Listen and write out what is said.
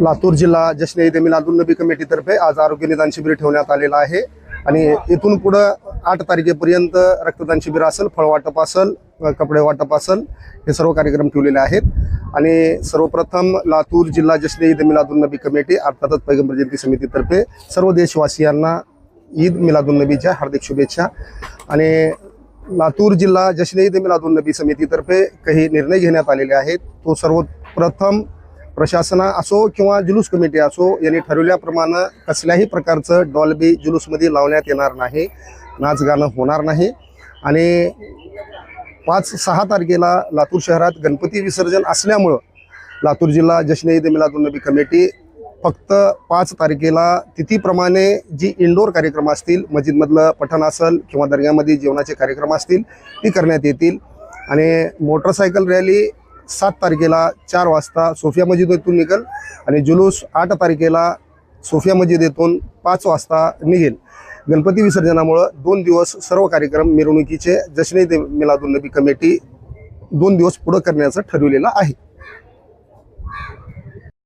लातूर जिल्हा जश्न ईद मिलादुल नबी कमिटीतर्फे आज आरोग्य निदान शिबिर ठेवण्यात आलेलं आहे. आणि इथून पुढं आठ तारखेपर्यंत रक्तदान शिबिर असेल फळवाटप असेल कपडे वाटप असेल हे सर्व कार्यक्रम ठेवलेले आहेत. आणि सर्वप्रथम लातूर जिल्हा जश्न ईद मिलादुल नबी कमिटी अर्थातच पैगंबर जयंती समितीतर्फे सर्व देशवासियांना ईद मिलादुल नबीच्या हार्दिक शुभेच्छा. आणि लातूर जिल्हा जश्न ईद मिलादुल नबी समितीतर्फे काही निर्णय घेण्यात आलेले आहेत. तो सर्वप्रथम प्रशासना असो किंवा जुलूस कमिटी असो यांनी ठरवल्याप्रमाणे कसल्याही प्रकारचं डॉल्बी जुलूसमध्ये लावण्यात येणार नाही नाच गाणं होणार नाही. आणि पाच सहा तारखेला लातूर शहरात गणपती विसर्जन असल्यामुळं लातूर जिल्हा जश्न ईद कमिटी फक्त पाच तारखेला तिथीप्रमाणे जी इंडोर कार्यक्रम असतील मस्जिदमधलं पठण असेल किंवा दर्ग्यामध्ये जेवणाचे कार्यक्रम असतील ती करण्यात येतील. आणि मोटरसायकल रॅली सात तारखेला चार वाजता सोफिया मस्जिदीतून निघेल आणि जुलूस आठ तारखेला सोफिया मस्जिदीतून पाच वाजता निघेल. गणपती विसर्जनामुळं दोन दिवस सर्व कार्यक्रम मिरवणुकीचे जश्न ईद मिलादुल नबी कमिटी दोन दिवस पुढं करण्याचं ठरवलेलं आहे.